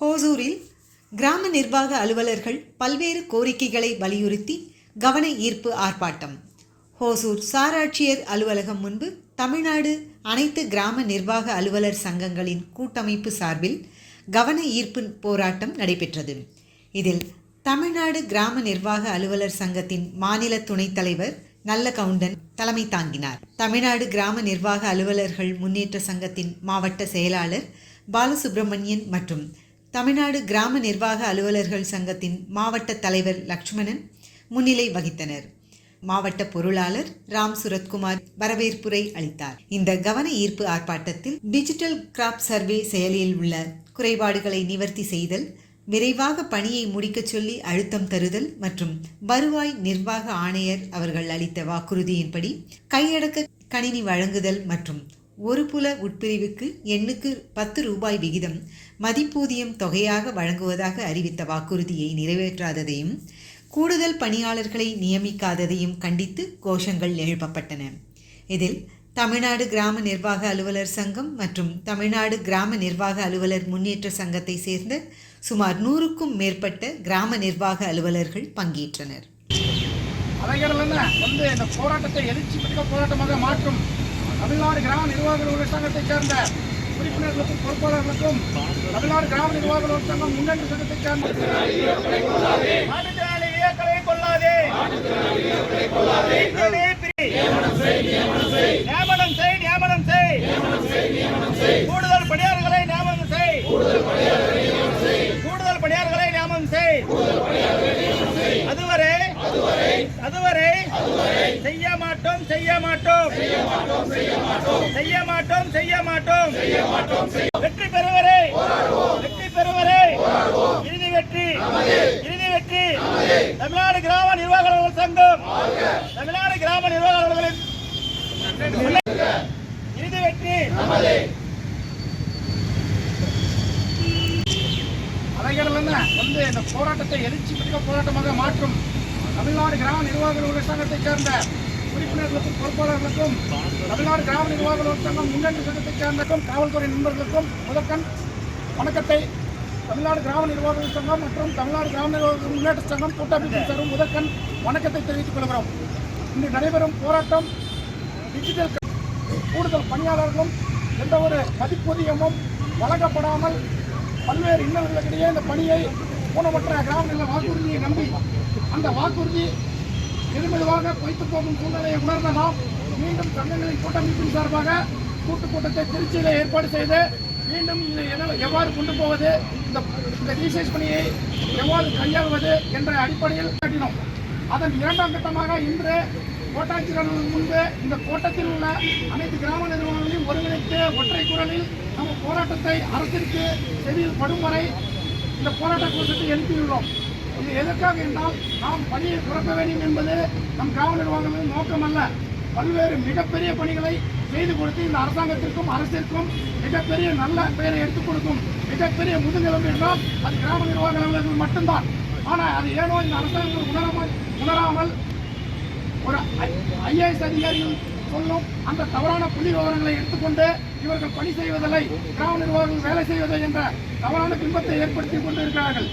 ஹோசூரில் கிராம நிர்வாக அலுவலர்கள் பல்வேறு கோரிக்கைகளை வலியுறுத்தி கவன ஈர்ப்பு ஆர்ப்பாட்டம். ஹோசூர் சாராட்சியர் அலுவலகம் முன்பு தமிழ்நாடு அனைத்து கிராம நிர்வாக அலுவலர் சங்கங்களின் கூட்டமைப்பு சார்பில் கவன ஈர்ப்பு போராட்டம் நடைபெற்றது. இதில் தமிழ்நாடு கிராம நிர்வாக அலுவலர் சங்கத்தின் மாநில துணைத் தலைவர் நல்ல கவுண்டன் தலைமை தாங்கினார். தமிழ்நாடு கிராம நிர்வாக அலுவலர்கள் முன்னேற்ற சங்கத்தின் மாவட்ட செயலாளர் பாலசுப்ரமணியன் மற்றும் தமிழ்நாடு கிராம நிர்வாக அலுவலர்கள் சங்கத்தின் மாவட்ட தலைவர் லக்ஷ்மணன் முன்னிலை வகித்தனர். மாவட்ட பொருளாளர் ராம் சுரத்குமார் வரவேற்புரை அளித்தார். இந்த கவன ஈர்ப்பு ஆர்ப்பாட்டத்தில் டிஜிட்டல் கிராப் சர்வே செயலியில் உள்ள குறைபாடுகளை நிவர்த்தி செய்தல் விரைவாக பணியை முடிக்கச் சொல்லி அழுத்தம் தருதல் மற்றும் வருவாய் நிர்வாக ஆணையர் அவர்கள் அளித்த வாக்குறுதியின்படி கையடக்க கணினி வழங்குதல் மற்றும் ஒரு புல உட்பிரிவுக்கு எண்ணுக்கு பத்து ரூபாய் விகிதம் மதிப்பூதியம் தொகையாக வழங்குவதாக அறிவித்த வாக்குறுதியை நிறைவேற்றாததையும் கூடுதல் பணியாளர்களை நியமிக்காததையும் கண்டித்து கோஷங்கள் எழுப்பப்பட்டன. இதில் தமிழ்நாடு கிராம நிர்வாக அலுவலர் சங்கம் மற்றும் தமிழ்நாடு கிராம நிர்வாக அலுவலர் முன்னேற்ற சங்கத்தை சேர்ந்த சுமார் நூறுக்கும் மேற்பட்ட கிராம நிர்வாக அலுவலர்கள் பங்கேற்றனர். வந்து இந்த போராட்டத்தை எழுச்சி மிக்க போராட்டமாக மாற்றும் தமிழ்நாடு கிராம நிர்வாக சங்கத்தைச் சேர்ந்த உறுப்பினர்களுக்கும் பொறுப்பாளர்களுக்கும் தமிழ்நாடு கிராம நிர்வாக சங்கம் முன்னேற்ற சங்கத்தைச் சேர்ந்த மாற்றுத்திறனாளி இயக்கங்களை கொள்ளாதே. நியமனம் செய் நியமனம் செய். கூடுதல் பணியாளர்களை நியமனம் செய். கூடுதல் பணியாளர்களை நியமனம் செய். அதுவரை அதுவரை செய்ய மாட்டோம் செய்ய மாட்டோம். செய்ய மாட்டோம் செய்ய மாட்டோம். வெற்றி பெறுவரை. வெற்றி பெறுவரை. இறுதி வெற்றி. இறுதி வெற்றி. தமிழ்நாடு கிராம நிர்வாக அலுவலர் சங்கம். தமிழ்நாடு கிராம நிர்வாக அலுவலர் இறுதி வெற்றி. என்ன? வந்து இந்த போராட்டத்தை எழுச்சி மிக்க போராட்டமாக மாற்றும் தமிழ்நாடு கிராம நிர்வாக உள்ள சங்கத்தைச் சேர்ந்த உறுப்பினர்களுக்கும் பொறுப்பாளர்களுக்கும் தமிழ்நாடு கிராம நிர்வாக அலுவலர் சங்கம் முன்னேற்ற சங்கத்தைச் சேர்ந்தக்கும் காவல்துறை நண்பர்களுக்கும் முதற்கண் வணக்கத்தை தமிழ்நாடு கிராம நிர்வாக சங்கம் மற்றும் தமிழ்நாடு கிராம நிர்வாக முன்னேற்ற சங்கம் கூட்டமைப்பு தரும் முதற்கண் வணக்கத்தை தெரிவித்துக் கொள்கிறோம். இன்று நடைபெறும் போராட்டம் டிஜிட்டல் கூடுதல் பணியாளர்களும் எந்த ஒரு மதிப்பூதியமும் வழங்கப்படாமல் பல்வேறு இன்னல்களுக்கிடையே இந்த பணியை ஊனமற்ற கிராம நில வாக்குறுதியை நம்பி அந்த வாக்குறுதி மெதுமெதுவாக பொய்த்து போகும் சூழ்நிலையை உணர்ந்த நாம் மீண்டும் சங்கங்களின் கூட்டமைப்பின் சார்பாக கூட்டுக் கூட்டத்தை திருச்சியில் ஏற்பாடு செய்து மீண்டும் இதை எவ்வாறு கொண்டு போவது? இந்த இந்த ரீசைஸ் பணியை எவ்வாறு கையாள்வது என்ற அடிப்படையில் காட்டினோம். அதன் இரண்டாம் கட்டமாக இன்று கோட்டாட்சியர்கள் முன்பு இந்த கோட்டத்தில் உள்ள அனைத்து கிராம நிறுவனங்களையும் ஒருங்கிணைத்து ஒற்றை குரலில் நம்ம போராட்டத்தை அரசிற்கு செவியில் படும் வரை இந்த போராட்ட கோஷத்தை எழுப்பியுள்ளோம். இது எதற்காக என்றால் நாம் பணியை குறைக்க வேண்டும் என்பது நம் கிராம நிர்வாகங்களின் நோக்கம் அல்ல பல்வேறு மிகப்பெரிய பணிகளை செய்து கொடுத்து இந்த அரசாங்கத்திற்கும் அரசிற்கும் மிகப்பெரிய நல்ல பெயரை எடுத்துக் கொடுக்கும் மிகப்பெரிய முதுகெலும்பு என்றால் அது கிராம நிர்வாக அலுவலர்கள் மட்டும்தான். ஆனால் அது ஏனோ இந்த அரசாங்கம் உணராமல் உணராமல் ஒரு ஐஏஎஸ் அதிகாரிகள் சொல்லும் அந்த தவறான புள்ளி விவரங்களை எடுத்துக்கொண்டு இவர்கள் பணி செய்வதில்லை கிராம நிர்வாகம் வேலை செய்வதில்லை என்ற தவறான பிம்பத்தை ஏற்படுத்தி கொண்டிருக்கிறார்கள்.